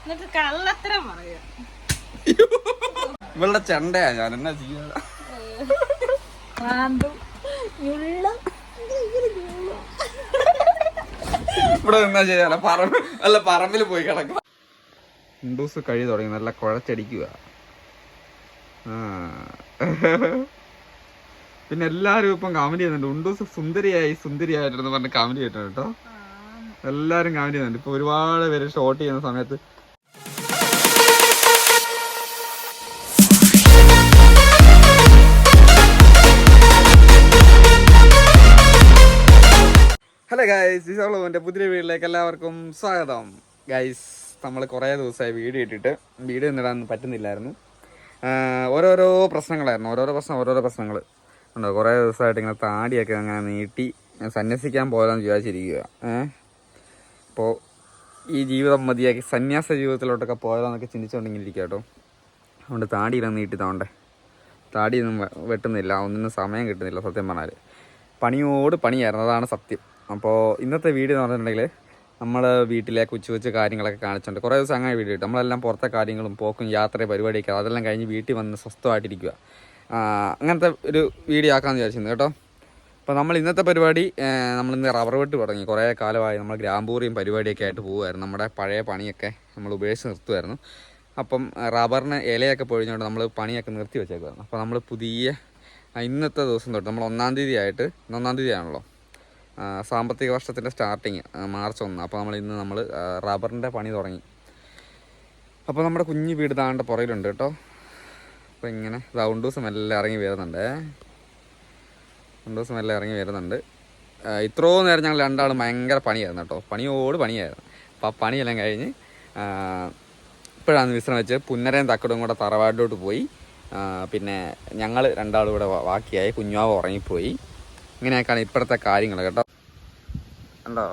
എന്നിട്ട് കള്ളത്തരം പറയുക ഇവളുടെ ചെണ്ടയാ ഞാൻ എന്നാ ചെയ്യാ? ഇവിടെ എന്നാ ചെയ്യാ പറമ്പ് അല്ല പറമ്പിൽ പോയി കിടക്കും. ഹിന്ദൂസ് കഴി തുടങ്ങി നല്ല കുഴച്ചടിക്കുക ആ. പിന്നെ എല്ലാരും ഇപ്പം കമന്റ് ചെയ്യുന്നുണ്ട്. ഉണ്ടൂസ് സുന്ദരിയായി സുന്ദരിയായിട്ടെന്ന് പറഞ്ഞ് കമന്റ് ചെയ്തിട്ടുണ്ട് കേട്ടോ. എല്ലാരും കമന്റ് ചെയ്യുന്നുണ്ട്. ഇപ്പൊ ഒരുപാട് പേര് ഷോട്ട് ചെയ്യുന്ന സമയത്ത് ഹലോ ഗൈസ് ഇസോളോന്റെ പുതിയ വീട്ടിലേക്ക് എല്ലാവർക്കും സ്വാഗതം. ഗൈസ് നമ്മൾ കുറേ ദിവസമായി വീഡിയോ ഇട്ടിട്ട് വീഡിയോ ഇടാൻ പറ്റുന്നില്ലായിരുന്നു. ഓരോരോ പ്രശ്നങ്ങളായിരുന്നു. ഓരോരോ പ്രശ്നം ഓരോരോ പ്രശ്നങ്ങൾ ഉണ്ടോ? കുറേ ദിവസമായിട്ട് ഇങ്ങനെ താടിയൊക്കെ അങ്ങനെ നീട്ടി സന്യസിക്കാൻ പോകാമെന്ന് വിചാരിച്ചിരിക്കുക അപ്പോൾ ഈ ജീവിതം മതിയാക്കി സന്യാസ ജീവിതത്തിലോട്ടൊക്കെ പോയതാന്നൊക്കെ ചിന്തിച്ചുകൊണ്ടിങ്ങനെ ഇരിക്കുക കേട്ടോ. അതുകൊണ്ട് താടിയിലൊന്നും നീട്ടി തോണ്ടേ താടിയൊന്നും വെട്ടുന്നില്ല. ഒന്നിനും സമയം കിട്ടുന്നില്ല സത്യം പറഞ്ഞാൽ പണിയോട് പണിയായിരുന്നു. അതാണ് സത്യം. അപ്പോൾ ഇന്നത്തെ വീഡിയോ എന്ന് പറഞ്ഞിട്ടുണ്ടെങ്കിൽ നമ്മൾ വീട്ടിലെ കൊച്ചു കൊച്ചു കാര്യങ്ങളൊക്കെ കാണിച്ചിട്ടുണ്ട് കുറേ ദിവസം അങ്ങനെ വീഡിയോ ഇട്ടു. നമ്മളെല്ലാം പുറത്തെ കാര്യങ്ങളും പോക്കും യാത്ര പരിപാടിയൊക്കെ അതെല്ലാം കഴിഞ്ഞ് വീട്ടിൽ വന്ന് സ്വസ്ഥമായിട്ടിരിക്കുക അങ്ങനത്തെ ഒരു വീഡിയോ ആക്കാമെന്ന് വിചാരിച്ചിരുന്നു കേട്ടോ. അപ്പോൾ നമ്മൾ ഇന്നത്തെ പരിപാടി നമ്മൾ ഇന്ന് റബ്ബർ വെട്ട് തുടങ്ങി. കുറേ കാലമായി നമ്മൾ ഗ്രാമ്പൂറിയും പരിപാടിയൊക്കെ ആയിട്ട് പോകുമായിരുന്നു നമ്മുടെ പഴയ പണിയൊക്കെ നമ്മൾ ഉപേക്ഷിച്ച് നിർത്തുമായിരുന്നു അപ്പം റബ്ബറിന് ഇലയൊക്കെ പൊഴിഞ്ഞുകൊണ്ട് നമ്മൾ പണിയൊക്കെ നിർത്തി വെച്ചേക്കുമായിരുന്നു അപ്പോൾ നമ്മൾ പുതിയ ഇന്നത്തെ ദിവസം തൊട്ട് നമ്മൾ ഒന്നാം തീയതി ആയിട്ട് ഒന്നാം തീയതി ആണല്ലോ സാമ്പത്തിക വർഷത്തിന്റെ സ്റ്റാർട്ടിങ് മാർച്ച് ഒന്ന്. അപ്പോൾ നമ്മൾ ഇന്ന് നമ്മൾ റബ്ബറിന്റെ പണി തുടങ്ങി. അപ്പോൾ നമ്മുടെ കുഞ്ഞു വീട് താണ്ട പുറയിലുണ്ട് കേട്ടോ. അപ്പോൾ ഇങ്ങനെ റൗണ്ട് ദിവസം എല്ലാം ഇറങ്ങി വരുന്നുണ്ട്. രണ്ട് ദിവസം എല്ലാം ഇറങ്ങി വരുന്നുണ്ട്. ഇത്രയോ നേരം ഞങ്ങൾ രണ്ടാളും ഭയങ്കര പണിയായിരുന്നു കേട്ടോ. പണിയോട് പണിയായിരുന്നു. അപ്പോൾ ആ പണിയെല്ലാം കഴിഞ്ഞ് ഇപ്പോഴാണ് വിശ്രമിച്ച് പുന്നരയും തക്കടും കൂടെ തറവാട്ടിലോട്ട് പോയി. പിന്നെ ഞങ്ങൾ രണ്ടാളും കൂടെ ബാക്കിയായി. കുഞ്ഞാവ് ഉറങ്ങിപ്പോയി. ഇങ്ങനെയൊക്കെയാണ് ഇപ്പോഴത്തെ കാര്യങ്ങൾ കേട്ടോ. കണ്ടോ?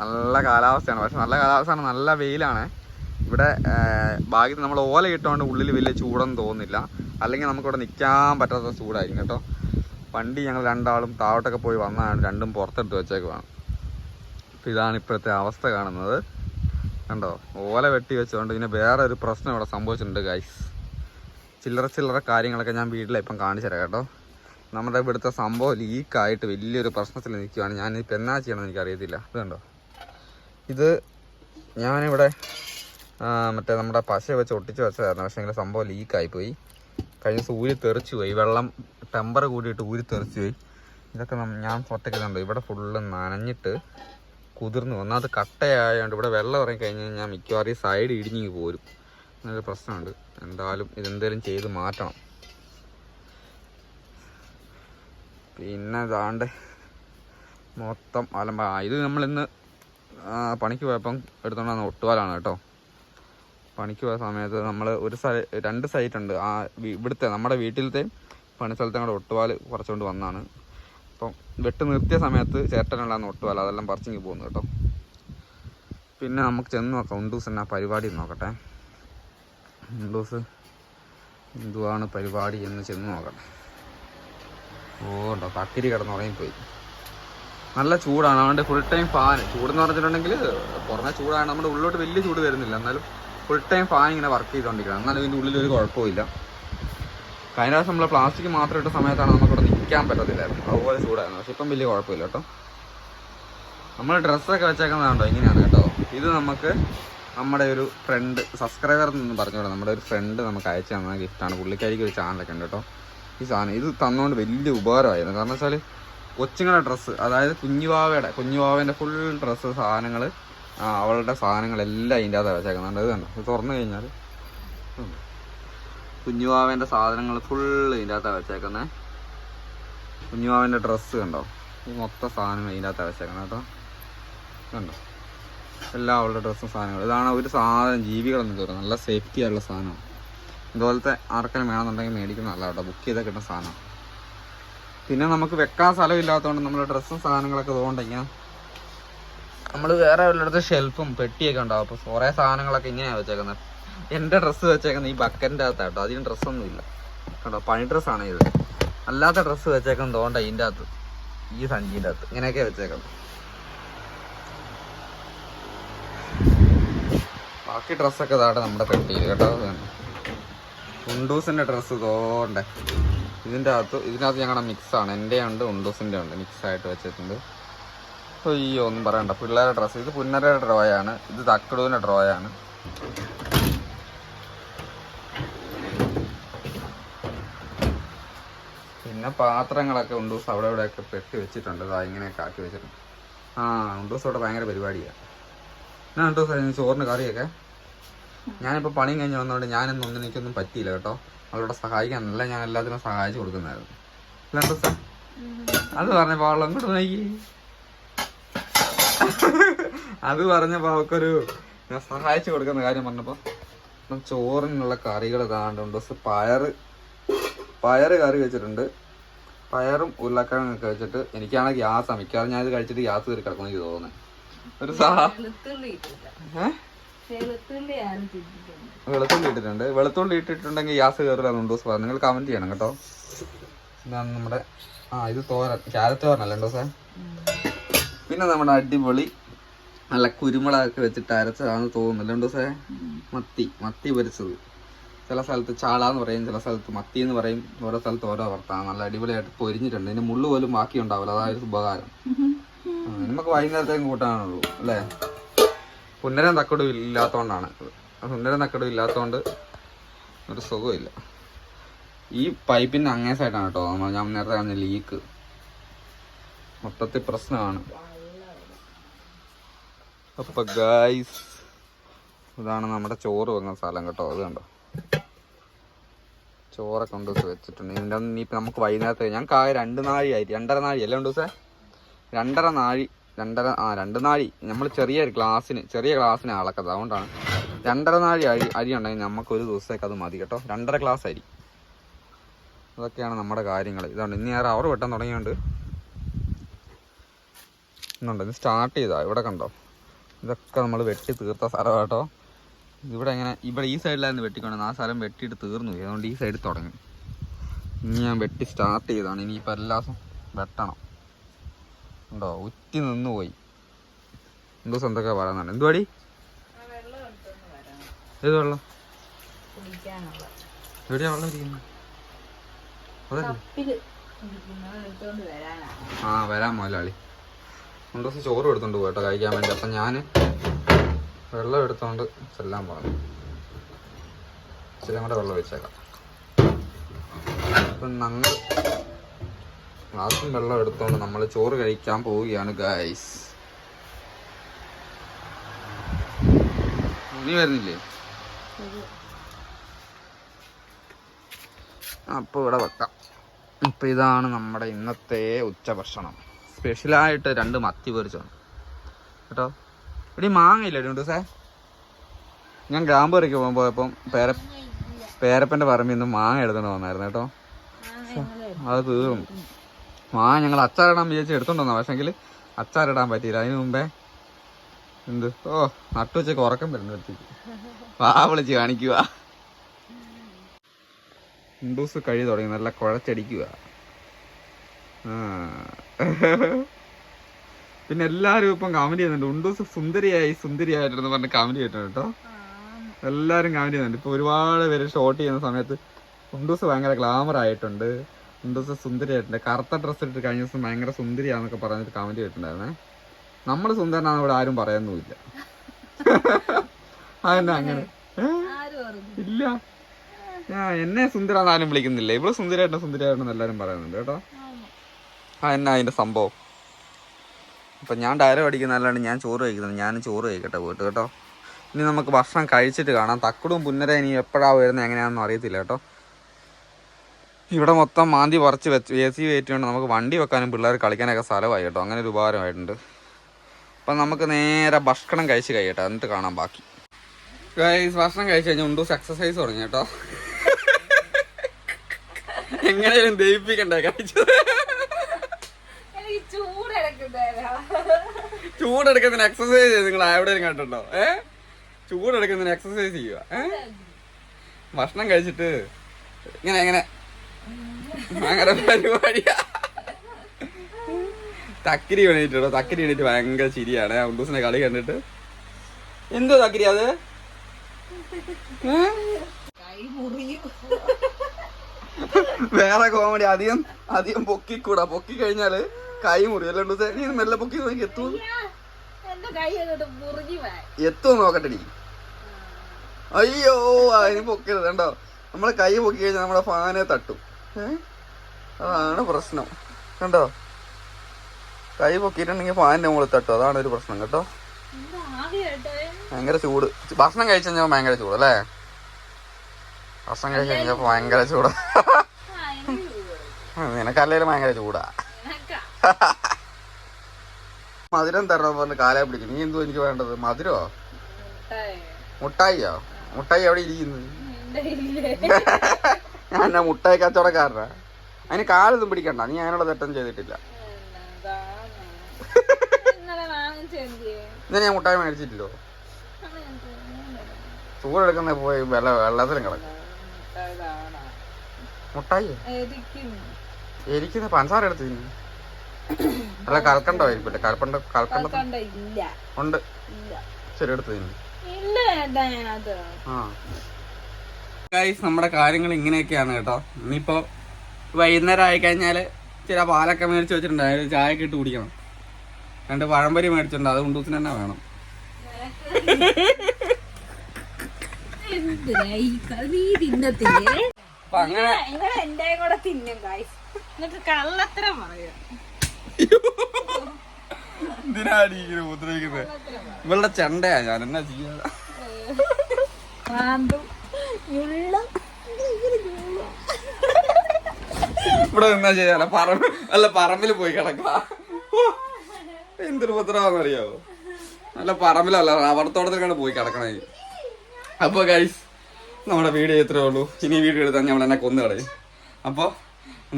നല്ല കാലാവസ്ഥയാണ്. പക്ഷെ നല്ല കാലാവസ്ഥയാണ്. നല്ല വെയിലാണ്. ഇവിടെ ബാഗിൽ നമ്മൾ ഓല ഇട്ടുകൊണ്ട് ഉള്ളിൽ വലിയ ചൂടൊന്നും തോന്നുന്നില്ല. അല്ലെങ്കിൽ നമുക്കിവിടെ നിൽക്കാൻ പറ്റാത്ത ചൂടായിരിക്കും കേട്ടോ. വണ്ടി ഞങ്ങൾ രണ്ടാളും താഴോട്ടൊക്കെ പോയി വന്നതാണ് രണ്ടും പുറത്തെടുത്ത് വെച്ചേക്കുവാണ്. അപ്പോൾ ഇതാണ് ഇപ്പോഴത്തെ അവസ്ഥ കാണുന്നത്. കണ്ടോ? ഓല വെട്ടി വെച്ചുകൊണ്ട് പിന്നെ വേറെ ഒരു പ്രശ്നം ഇവിടെ സംഭവിച്ചിട്ടുണ്ട് ഗൈസ് ചില്ലറ ചില്ലറ കാര്യങ്ങളൊക്കെ ഞാൻ വീട്ടിലെ ഇപ്പം കാണിച്ചു തരാം കേട്ടോ. നമ്മുടെ ഇവിടുത്തെ സംഭവം ലീക്കായിട്ട് വലിയൊരു പ്രശ്നത്തിൽ നിൽക്കുകയാണ് ഇപ്പം എന്നാ ചെയ്യണമെന്ന് എനിക്കറിയത്തില്ല. ഇത് കണ്ടോ? ഇത് ഞാനിവിടെ മറ്റേ നമ്മുടെ പശ വെച്ച് ഒട്ടിച്ച് വെച്ചതായിരുന്നു. പക്ഷേ എങ്കിലും സംഭവം ലീക്കായി പോയി കഴിഞ്ഞ ദിവസം ഊരി തെറിച്ചു പോയി. വെള്ളം ടെമ്പർ കൂടിയിട്ട് ഊരി തെറിച്ചു പോയി. ഇതൊക്കെ ഞാൻ ഒറ്റയ്ക്ക് കണ്ടു ഇവിടെ ഫുള്ള് നനഞ്ഞിട്ട് കുതിർന്നു ഒന്നാമത് കട്ടയായതുകൊണ്ട് ഇവിടെ വെള്ളം ഇറങ്ങി കഴിഞ്ഞ് കഴിഞ്ഞാൽ മിക്കവാറും ഈ സൈഡ് ഇടിഞ്ഞു പോരും. അങ്ങനൊരു പ്രശ്നമുണ്ട്. എന്തായാലും ഇതെന്തേലും ചെയ്ത് മാറ്റണം. പിന്നെ ഇതാണ്ട് മൊത്തം അലമ്പ ഇത് നമ്മളിന്ന് പണിക്ക് പോയപ്പം എടുത്തോണ്ടാണ് ഒട്ടുപാലാണ് കേട്ടോ. പണിക്ക് പോയ സമയത്ത് നമ്മൾ ഒരു സൈ രണ്ട് സൈറ്റ് ഉണ്ട് ആ ഇവിടുത്തെ നമ്മുടെ വീട്ടിലത്തെ പണിസ്ഥലത്തെ കൂടെ ഒട്ടുപാൽ കുറച്ചുകൊണ്ട് വന്നാണ്. അപ്പം വെട്ട് നിർത്തിയ സമയത്ത് ചേട്ടനുള്ളതാണ് ഒട്ടുപാൽ അതെല്ലാം പറിച്ചിങ്ങി പോകുന്നു കേട്ടോ. പിന്നെ നമുക്ക് ചെന്ന് നോക്കാം. ഉണ്ടൂസ് എന്നാ പരിപാടി നോക്കട്ടെ. ഉണ്ടൂസ് എന്തുവാണ് പരിപാടി എന്ന് ചെന്ന് നോക്കട്ടെ. ഓ ഉണ്ടോ കക്കിരി കിടന്നുറങ്ങിപ്പോയി നല്ല ചൂടാണ്. അതുകൊണ്ട് ഫുൾ ടൈം ഫാൻ ചൂടെന്ന് പറഞ്ഞിട്ടുണ്ടെങ്കിൽ കുറഞ്ഞ ചൂടാണ്. നമ്മുടെ ഉള്ളിലോട്ട് വലിയ ചൂട് വരുന്നില്ല. എന്നാലും ഫുൾ ടൈം ഫാൻ ഇങ്ങനെ വർക്ക് ചെയ്തുകൊണ്ടിരിക്കണം എന്നാലും ഇതിന്റെ ഉള്ളിൽ ഒരു കുഴപ്പമില്ല കഴിഞ്ഞ പ്രാവശ്യം നമ്മൾ പ്ലാസ്റ്റിക് മാത്രം ഇട്ട സമയത്താണ് നമുക്കിവിടെ നിൽക്കാൻ പറ്റത്തില്ലായിരുന്നു. അതുപോലെ ചൂടായിരുന്നു. പക്ഷെ ഇപ്പം വലിയ കുഴപ്പമില്ല കേട്ടോ. നമ്മൾ ഡ്രസ്സൊക്കെ വെച്ചേക്കുന്നതാണ്ടോ ഇങ്ങനെയാണ് കേട്ടോ. ഇത് നമുക്ക് നമ്മുടെ ഒരു ഫ്രണ്ട് സബ്സ്ക്രൈബർ എന്ന് പറഞ്ഞോളൂ നമ്മുടെ ഒരു ഫ്രണ്ട് നമുക്ക് അയച്ചു തന്ന ഗിഫ്റ്റാണ് പുള്ളിക്കാരിക്ക് ഒരു ചാനലൊക്കെ ഉണ്ട് കേട്ടോ. ഈ സാധനം ഇത് തന്നുകൊണ്ട് വലിയ ഉപകാരമായിരുന്നു. കാരണം വെച്ചാൽ കൊച്ചുങ്ങളുടെ ഡ്രസ്സ് അതായത് കുഞ്ഞുവാവയുടെ കുഞ്ഞുവാവേന്റെ ഫുൾ ഡ്രസ്സ് സാധനങ്ങൾ അവളുടെ സാധനങ്ങളെല്ലാം ഇതിന്റെ അകത്ത് വെച്ചേക്കുന്നുണ്ട് ഇത് കണ്ടോ? ഇത് തുറന്നു കഴിഞ്ഞാൽ കുഞ്ഞുവാവേന്റെ സാധനങ്ങൾ ഫുള്ള് ഇതിന്റെ അകത്താണ് വെച്ചേക്കുന്നത് കുഞ്ഞുവാവേന്റെ ഡ്രസ്സ് കണ്ടോ? ഈ മൊത്തം സാധനം ഇതിന്റെ അകത്താണ് വെച്ചേക്കുന്നത് കേട്ടോ. കണ്ടോ? എല്ലാ അവളുടെ ഡ്രസ്സും സാധനങ്ങളും. ഇതാണ് ഒരു സാധനം ജീവികളൊന്നും കയറും നല്ല സേഫ്റ്റി ആയിട്ടുള്ള സാധനമാണ് ഇതുപോലത്തെ ആർക്കെങ്കിലും വേണമെന്നുണ്ടെങ്കിൽ മേടിക്കുന്ന നല്ല കേട്ടോ. ബുക്ക് ചെയ്താൽ കിട്ടുന്ന സാധനം. പിന്നെ നമുക്ക് വെക്കാൻ സ്ഥലം ഇല്ലാത്തതുകൊണ്ട് നമ്മൾ ഡ്രസ്സും സാധനങ്ങളൊക്കെ ഇതുകൊണ്ട് നമ്മൾ വേറെ വല്ലയിടത്ത് ഷെൽഫും പെട്ടിയൊക്കെ ഉണ്ടാവും. അപ്പോൾ കുറേ സാധനങ്ങളൊക്കെ ഇങ്ങനെയാണ് വെച്ചേക്കുന്നത് എന്റെ ഡ്രസ്സ് വെച്ചേക്കുന്നത് ഈ ബക്കറ്റിന്റെ അകത്താട്ടോ. അതിന് ഡ്രസ്സൊന്നും ഇല്ല. കേട്ടോ പണി ഡ്രസ്സാണ് ഇത്. അല്ലാത്ത ഡ്രസ്സ് വെച്ചേക്കുന്നത് തോണ്ട ഇതിന്റെ അകത്ത്. ഈ സഞ്ചിന്റെ അകത്ത്. ഇങ്ങനെയൊക്കെ വെച്ചേക്കുന്നത് ബാക്കി ഡ്രസ്സൊക്കെ താട്ടെ നമ്മുടെ പെട്ടിയിൽ കേട്ടോ. ഉണ്ടൂസിന്റെ ഡ്രസ്സ് തോണ്ടേ. ഇതിന്റെ അകത്ത് ഇതിനകത്ത് ഞങ്ങളുടെ മിക്സാണ് എന്റെ ഉണ്ട് ഉണ്ടൂസിന്റെ ഉണ്ട്. മിക്സ് ആയിട്ട് വെച്ചിട്ടുണ്ട് അയ്യോ ഒന്നും പറയണ്ട. പിള്ളേരെ ഡ്രസ്സ് ഇത് പുന്നരയുടെ ഡ്രോയാണ് ഇത് തക്കടൂവിന്റെ ഡ്രോയാണ് പിന്നെ പാത്രങ്ങളൊക്കെ ഉണ്ടൂസ് അവിടെ ഇവിടെയൊക്കെ പെട്ടി വെച്ചിട്ടുണ്ട്. ഇതാ ഇങ്ങനെയൊക്കെ ആക്കി വെച്ചിട്ടുണ്ട്. ആ ഉണ്ടൂസ് അവിടെ ഭയങ്കര പരിപാടിയാണ് ഞാൻ ഉണ്ടൂസ് ചോറിന് കറിയൊക്കെ? ഞാനിപ്പോൾ പണി കഴിഞ്ഞ് വന്നതുകൊണ്ട് ഞാനൊന്നും ഒന്നും എനിക്കൊന്നും പറ്റിയില്ല കേട്ടോ. സഹായിക്കാൻ സഹായിക്കാനല്ല ഞാൻ എല്ലാത്തിനും സഹായിച്ചു കൊടുക്കുന്നതായിരുന്നു. അല്ല ഉണ്ടൂസേ? അത് പറഞ്ഞപ്പോൾ അവൾ അങ്ങോട്ട് നോക്കി. അത് പറഞ്ഞപ്പോ അവക്കൊരു ഞാൻ സഹായിച്ചു കൊടുക്കുന്ന കാര്യം പറഞ്ഞപ്പോ ചോറിനുള്ള കറികൾ കാണുന്നുണ്ട് പയറ് പയറ് കറി വെച്ചിട്ടുണ്ട്. പയറും ഉരുളക്കിഴങ്ങൊക്കെ വെച്ചിട്ട് എനിക്കാണെങ്കിൽ ഗ്യാസ് ഞാൻ ഇത് കഴിച്ചിട്ട് ഗ്യാസ് കയറി കിടക്കുന്ന എനിക്ക് തോന്നുന്നത് ഒരു സഹായം വെളുത്തുള്ളി ഇട്ടിട്ടുണ്ട്. വെളുത്തുള്ളി ഇട്ടിട്ടുണ്ടെങ്കിൽ ഗ്യാസ് കയറില്ല ദിവസം പറഞ്ഞു. നിങ്ങൾ കമന്റ് ചെയ്യണം കേട്ടോ. ഇതാണ് നമ്മുടെ ആ ഇത് തോരൻ. ക്യാരറ്റ് തോരനല്ലേ ഉണ്ടോ സാർ പിന്നെ നമ്മുടെ അടിപൊളി നല്ല കുരുമുളകൊക്കെ വെച്ചിട്ട് അരച്ചതാണെന്ന് തോന്നുന്നില്ല സാർ മത്തി മത്തി പൊരിച്ചത്. ചില സ്ഥലത്ത് ചാള എന്ന് പറയും ചില സ്ഥലത്ത് മത്തി എന്ന് പറയും. ഓരോ സ്ഥലത്ത് ഓരോ വർത്താണ് നല്ല അടിപൊളിയായിട്ട് പൊരിഞ്ഞിട്ടുണ്ട്. ഇതിന് മുള്ളു പോലും ബാക്കി ഉണ്ടാവില്ല. അതായത് ഉപകാരം. നമുക്ക് വൈകുന്നേരത്തേക്കും കൂട്ടാനുള്ളൂ അല്ലേ? പുന്നരം തക്കടും ഇല്ലാത്തതുകൊണ്ടാണ് പുന്നരം തക്കടും ഇല്ലാത്തതുകൊണ്ട് ഒരു സുഖമില്ല. ഈ പൈപ്പിന്റെ അങ്ങേ സൈഡാണ് കേട്ടോ. ഞാൻ നേരത്തെ ലീക്ക് മൊത്തത്തിൽ പ്രശ്നമാണ്. അപ്പൊ ഗായ്സ് ഇതാണ് നമ്മുടെ ചോറ് വെക്കുന്ന സ്ഥലം കേട്ടോ അത് കണ്ടോ? ചോറൊക്കെ കൊണ്ട് വെച്ചിട്ടുണ്ട്. ഇതിന്റെ ഇനിയിപ്പോൾ നമുക്ക് വൈകുന്നേരത്തെ ഞാൻ കായ രണ്ട് നാഴി ആയി രണ്ടര നാഴി അല്ലേ ഉണ്ട് ദിവസം രണ്ടര നാഴി രണ്ടര ആ രണ്ട് നാഴി. നമ്മൾ ചെറിയ ഗ്ലാസ്സിന് ചെറിയ ഗ്ലാസ്സിന് അളക്കത് അതുകൊണ്ടാണ്. രണ്ടര നാഴി അരി അരി ഉണ്ടെങ്കിൽ നമുക്ക് ഒരു ദിവസത്തേക്ക് അത് മതി കേട്ടോ. രണ്ടര ഗ്ലാസ് അരി. അതൊക്കെയാണ് നമ്മുടെ കാര്യങ്ങൾ. ഇതാണ് ഇനി ആറ് അവർ വെട്ടാൻ തുടങ്ങിയുണ്ട്. ഇന്നുണ്ട് ഇത് സ്റ്റാർട്ട് ചെയ്താ ഇവിടെ കണ്ടോ? ഇതൊക്കെ നമ്മൾ വെട്ടി തീർത്ത സ്ഥലം കേട്ടോ ഇവിടെ ഇങ്ങനെ ഇവിടെ ഈ സൈഡിലായിരുന്നു വെട്ടിക്കൊണ്ട് ആ സ്ഥലം വെട്ടിയിട്ട് തീർന്നു. അതുകൊണ്ട് ഈ സൈഡിൽ തുടങ്ങി. ഇനി ഞാൻ വെട്ടി സ്റ്റാർട്ട് ചെയ്താണ് ഇനിയിപ്പോൾ എല്ലാ ദിവസവും വെട്ടണം. ഉണ്ടോ? ഉറ്റി നിന്ന് പോയി. എന്തോ എന്തൊക്കെ പറയുന്നുണ്ട് എന്തുവാടി? ഏത് വെള്ളം? എവിടെയാ വെള്ളം ഇരിക്കുന്നത് അതല്ലേ? ആ വരാം മുതലാളി. ദിവസം ചോറ് എടുത്തോണ്ട് പോകട്ടോ കഴിക്കാൻ വേണ്ടി. അപ്പം ഞാൻ വെള്ളം എടുത്തോണ്ട് ചെല്ലാൻ പോകണം ഇച്ചിരി കൂടെ വെള്ളം വെച്ചേക്കാം അപ്പം ഞങ്ങൾ ഗ്ലാസും വെള്ളം എടുത്തോണ്ട് നമ്മൾ ചോറ് കഴിക്കാൻ പോവുകയാണ് ഗൈസ് നീ വരുന്നില്ലേ? അപ്പോൾ ഇവിടെ വെക്കാം. അപ്പോൾ ഇതാണ് നമ്മുടെ ഇന്നത്തെ ഉച്ചഭക്ഷണം. സ്പെഷ്യലായിട്ട് രണ്ട് മത്തി പൊരിച്ചാണ് കേട്ടോ? ഇവിടെ മാങ്ങയില്ല ഉണ്ട് സേ ഞാൻ ഗ്രാമ്പ് പോകാൻ പോയപ്പം പേര പേരപ്പന്റെ പറമ്പിൽ നിന്ന് മാങ്ങ എടുത്തോണ്ട് വന്നായിരുന്നു കേട്ടോ. അത് തീർന്നു. മാങ്ങ ഞങ്ങൾ അച്ചാറിടാൻ വിചാരിച്ച് എടുത്തോണ്ട് വന്നാ പക്ഷെങ്കിൽ അച്ചാറിടാൻ പറ്റിയില്ല. അതിന് മുമ്പേ എന്ത്? ഓ നട്ടുവച്ചൊക്കെ ഉറക്കം വരുന്നു എടുത്തേക്ക് വാ വിളിച്ച് കാണിക്കുക. ഇൻഡൂസ് കഴി തുടങ്ങി. നല്ല കുഴച്ചടിക്കുക. ആ. പിന്നെ എല്ലാരും ഇപ്പം കമന്റ് ചെയ്യുന്നുണ്ട്. ഉണ്ടൂസ് സുന്ദരിയായി സുന്ദരിയായിട്ടെന്ന് പറഞ്ഞ് കമന്റ് ചെയ്തിട്ടുണ്ട് കേട്ടോ. എല്ലാരും കമന്റ് ചെയ്യുന്നുണ്ട്. ഇപ്പൊ ഒരുപാട് പേര് ഷോട്ട് ചെയ്യുന്ന സമയത്ത് ഉണ്ടൂസ് ഭയങ്കര ഗ്ലാമർ ആയിട്ടുണ്ട്. ഉണ്ടൂസ് സുന്ദരിയായിട്ടുണ്ട്. കറുത്ത ഡ്രസ്സ് ഇട്ടിട്ട് കഴിഞ്ഞ ദിവസം ഭയങ്കര സുന്ദരിയാന്നൊക്കെ പറഞ്ഞിട്ട് കമന്റ് ചെയ്തിട്ടുണ്ടായിരുന്നേ. നമ്മൾ സുന്ദരനാണ് ഇവിടെ ആരും പറയുന്നുമില്ല. അതന്നെ അങ്ങനെ? ഇല്ല. ഞാൻ എന്നെ സുന്ദരാന്ന് ആരും വിളിക്കുന്നില്ല. ഇവൾ സുന്ദരായിട്ട് സുന്ദരായിട്ടെന്ന് എല്ലാരും പറയുന്നുണ്ട് കേട്ടോ. എന്നാ അതിന്റെ സംഭവം? അപ്പം ഞാൻ ഡയലോഗ് അടിക്കുന്നതല്ലാണ്ട് ഞാൻ ചോറ് കഴിക്കുന്നത്. ഞാൻ ചോറ് കഴിക്കട്ടെ പോയിട്ട് കേട്ടോ? ഇനി നമുക്ക് ഭക്ഷണം കഴിച്ചിട്ട് കാണാം. തക്കടും പുന്നര ഇനി എപ്പോഴാണ് വരുന്നത് എങ്ങനെയാണെന്ന് അറിയത്തില്ല കേട്ടോ? ഇവിടെ മൊത്തം മാന്തി പറിച്ച് വെച്ച് എ സി കയറ്റിക്കൊണ്ട് നമുക്ക് വണ്ടി വെക്കാനും പിള്ളേർ കളിക്കാനൊക്കെ സ്ഥലമായി കേട്ടോ. അങ്ങനെ ഒരു ഉപകാരമായിട്ടുണ്ട്. അപ്പം നമുക്ക് നേരെ ഭക്ഷണം കഴിച്ച് കഴിയട്ടെ. എന്നിട്ട് കാണാം ബാക്കി. ഭക്ഷണം കഴിച്ച് കഴിഞ്ഞാൽ ഉണ്ടൂസ് എക്സസൈസ് തുടങ്ങി കേട്ടോ. എങ്ങനെയും ദയിപ്പിക്കണ്ടേ കഴിച്ചത്? ചൂടെടുക്കുന്നതിന് എക്സസൈസ് ചെയ്ത് നിങ്ങൾ എവിടെയും കണ്ടിട്ടുണ്ടോ? ഏ? ചൂടെടുക്കുന്നതിന് എക്സസൈസ് ചെയ്യുക ഏ? ഭക്ഷണം കഴിച്ചിട്ട് ഇങ്ങനെ എങ്ങനെ അങ്ങനെ പരിപാടിയാ. തക്കിരി വേണ്ടിട്ടോ തക്കിരി വേണ്ടിട്ട് ഭയങ്കര ചിരിയാണ്. ഉണ്ടൂസിന്റെ കളി കണ്ടിട്ട്. എന്തോ തക്കിരി അത്? വേറെ കോമഡി അധികം അധികം പൊക്കിക്കൂടാ. പൊക്കി കഴിഞ്ഞാൽ കൈ മുറി അല്ല ഉണ്ടൂസേ നീ മെല്ലെ പൊക്കി നോക്കി എത്തു. എന്റെ കൈ അങ്ങോട്ട് മുറിഞ്ഞു പോയി. എത്തുമോ നോക്കട്ടെടി. അയ്യോ അതിന് പൊക്കരുത് കണ്ടോ? നമ്മളെ കൈ പൊക്കി കഴിഞ്ഞാൽ നമ്മുടെ ഫാനെ തട്ടും. അതാണ് പ്രശ്നം. കണ്ടോ? കൈ പൊക്കിയിട്ടുണ്ടെങ്കിൽ ഫാനിന്റെ മുകളിൽ തട്ടും. അതാണ് ഒരു പ്രശ്നം കേട്ടോ. ഭയങ്കര ചൂട്. ഭക്ഷണം കഴിച്ചു കഴിഞ്ഞാൽ ഭയങ്കര ചൂട് അല്ലേ? ഭക്ഷണം കഴിച്ചു കഴിഞ്ഞാൽ ഭയങ്കര ചൂട്. നിനക്കല്ലേലും ഭയങ്കര ചൂടാ. മധുരം തരണം പറഞ്ഞ് കാലേ പിടിക്കും നീ എന്തോ എനിക്ക് വേണ്ടത്? മധുരോ? മുട്ടായി. മുട്ടായിയോ? മുട്ടായി എവിടെ ഇരിക്കുന്നു? ഞാൻ എന്നാ മുട്ടായി കച്ചവടക്കാരനാ? അതിന് കാലൊന്നും പിടിക്കണ്ട. നീ അതിനുള്ള തെറ്റം ചെയ്തിട്ടില്ല? ഇന്നലെ? ഞാൻ മുട്ടായി മേടിച്ചിട്ടില്ലോ. ചൂടെടുക്കുന്ന പോയി വെള്ള വെള്ളത്തിലും കിടക്കും. മുട്ടായി. എരിക്കുന്ന പഞ്ചസാര എടുത്ത് അല്ല കൽക്കണ്ടോ? കൽപ്പണ്ട കൽക്കണ്ട ഇല്ല. ഉണ്ട്. ശരി എടുത്ത് ആ. ഗൈസ് നമ്മുടെ കാര്യങ്ങൾ ഇങ്ങനെയൊക്കെയാണ് കേട്ടോ. ഇനിയിപ്പോ വൈകുന്നേരം ആയി കഴിഞ്ഞാൽ ചില പാലൊക്കെ മേടിച്ച് ചായ ഒക്കെ ഇട്ട് കുടിക്കണം. രണ്ട് പഴംപൊരി മേടിച്ചിട്ടുണ്ട്. അത് ഉണ്ടൂസിന് തന്നെ വേണം. അപ്പൊ അങ്ങനെ കള്ളത്ര എന്നിട്ട് കള്ളത്തരം പറയാ. എന്തിനാടി ഇങ്ങനെ ഉപദ്രവിക്കുന്നത് ഇവളുടെ ചെണ്ടയാ ഞാൻ എന്നാ ചെയ്യാ? ഇവിടെ എന്നാ ചെയ്യാല പറമ്പ് അല്ല പറമ്പിൽ പോയി കിടക്ക. എന്തൊരു ഉപദ്രവാന്നറിയാവോ അല്ല പറമ്പിലല്ല റബ്ബർ തോട്ടത്തിലാണ് പോയി കിടക്കണേ. അപ്പൊ ഗൈസ് നമ്മുടെ വീഡിയോ ഇത്രേ ഉള്ളൂ. ഇനി വീഡിയോ എടുത്താൽ നമ്മൾ എന്നെ കൊന്നു കളയും. അപ്പോൾ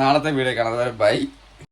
നാളത്തെ വീഡിയോ കാണാം ബൈ